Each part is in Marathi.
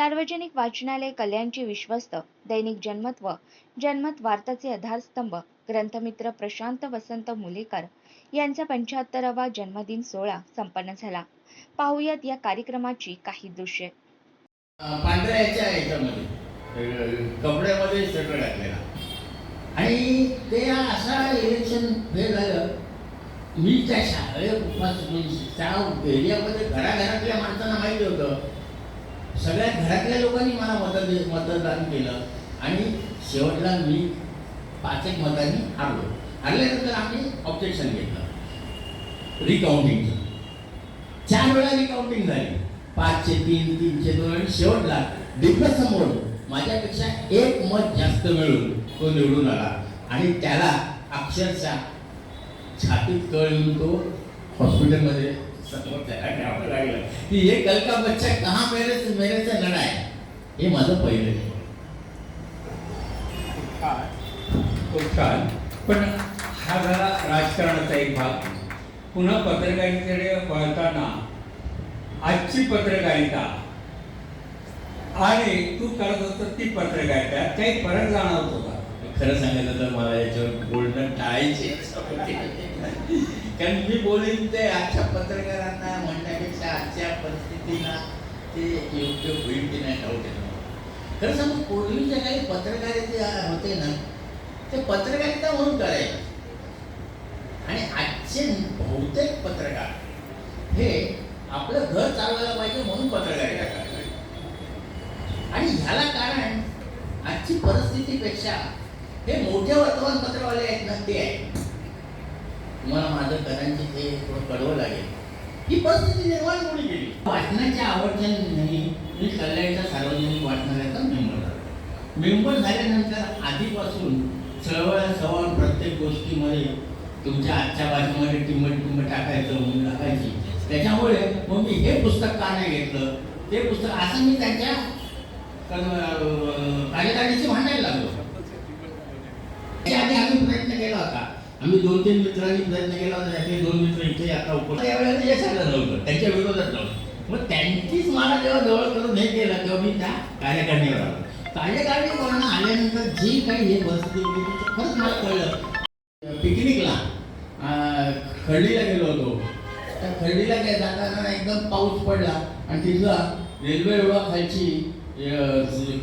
सार्वजनिक वाचनालय कल्याणची विश्वस्त दैनिक जनमत व जनमत वार्ताचे आधारस्तंभ ग्रंथमित्र प्रशांत वसंत मुलेकर यांचा पंच्याहत्तरावा जन्मदिन सोहळा संपन्न झाला. पाहुयात या कार्यक्रमाची काही दृश्ये. पांढऱ्या ह्याच्या ह्याच्यामध्ये कपड्यामध्ये सगळं टाकलेला आणि ते असा इलेक्शन फेल झालं मी त्या शाळे उपास त्या एरियामध्ये घराघरातल्या माणसांना माहिती होतं सगळ्या घरातल्या लोकांनी मला मतदान मतदान केलं. आणि शेवटला मी पाच एक मतांनी हारलो. हारल्यानंतर आम्ही ऑब्जेक्शन घेतलं. रिकाउंटिंगचं चार वेळा रिकाउंटिंग झाली. पाचशे तीन तीनशे दोन आणि शेवटला समोर माझ्यापेक्षा एक मत जास्त मिळून तो निवडून आला. आणि त्याला अक्षरशः छातीत कळ येऊन तो हॉस्पिटलमध्ये की हे कल का बच्चा कहा मेरे से मेरे से लढा आहे? हे माझं पहिलं. छान पण हा झाला राजकारणाचा एक भाग. पुन्हा पत्रकारितेकडे वळताना आजची पत्रकारिता. आणि तू करत होता ती पत्रकारिता. काही फरक जाणवतो का? खरं सांगायचं तर मला याच्यावर बोलणं टाळायचे कारण मी बोलीन ते आजच्या पत्रकारांना म्हणण्यापेक्षा आजच्या परिस्थितीला ते योग्य होईल की नाही डाऊट येतो खरं सांगू पूर्वीच्या काही पत्रकारिता होते ना ते पत्रकारिता म्हणून करायचे. आणि आजचे बहुतेक पत्रकार हे आपलं घर चालवायला पाहिजे म्हणून पत्रकारिता करतात. आणि ह्याला कारण आजची परिस्थितीपेक्षा हे मोठे वर्तमानपत्रवाले आहेत ना ते आहे तुम्हाला माझं कदाचित ते थोडं कळवं लागेल. ही परिस्थिती निर्माण कोणी केली? वाचनाच्या आवडच्याने मी कल्याणच्या सार्वजनिक वाचनालयाचा मेंबर झालो मेंबर झाल्यानंतर आधीपासून चळवळ सवळ प्रत्येक गोष्टीमध्ये तुमच्या आजच्या भाषेमध्ये टिंबट टिंबट टाकायचं म्हणून टाकायची. त्याच्यामुळे मग मी हे पुस्तक का नाही घेतलं? ते पुस्तक असं मी त्यांच्या कार्यकारिणीशी भांडायला लागलो त्याआधी आम्ही प्रयत्न केला होता आम्ही दोन तीन मित्रांनी प्रयत्न केला होता त्यातले दोन मित्र इथे आता उपस्थित त्यावेळेला यश आलं नव्हतं त्यांच्या विरोधात नव्हतं मग त्यांचीच मला जेव्हा जवळ करून हे केलं तेव्हा मी त्या कार्यकारिणीवर आलो. कार्यकारिणी कोरोना आल्यानंतर जी काही हे परिस्थिती होती त्याचं खरंच मला कळलं. पिकनिकला खर्डीला गेलो होतो. त्या खर्डीला काय जाताना एकदम पाऊस पडला आणि तिथला रेल्वे एवढा खालची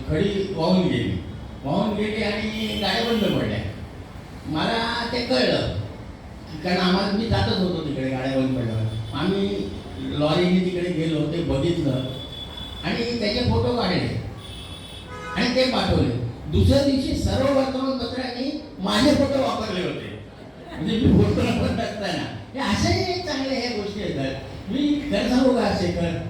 खडी वाहून गेली. वाहून गेली आणि गाड्या बंद पडल्या. मला ते कळलं. कारण आम्हाला मी जातच होतो तिकडे गाड्या बंद पडल्यावर. आम्ही लॉरीने तिकडे गेलो ते बघितलं. आणि त्याचे फोटो काढले. आणि ते पाठवले. दुसऱ्या दिवशी सर्व वर्तमानपत्रांनी माझे फोटो वापरले होते. म्हणजे मी फोटो वापरत असताना हे अशाही चांगले ह्या गोष्टी येतात. मी खरं सांगू का शेखर?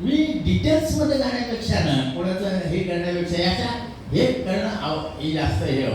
मी डिटेल्समध्ये जाण्यापेक्षा ना कोणाचं हे करण्यापेक्षा याच्या हे करणं आव- हे जास्त हे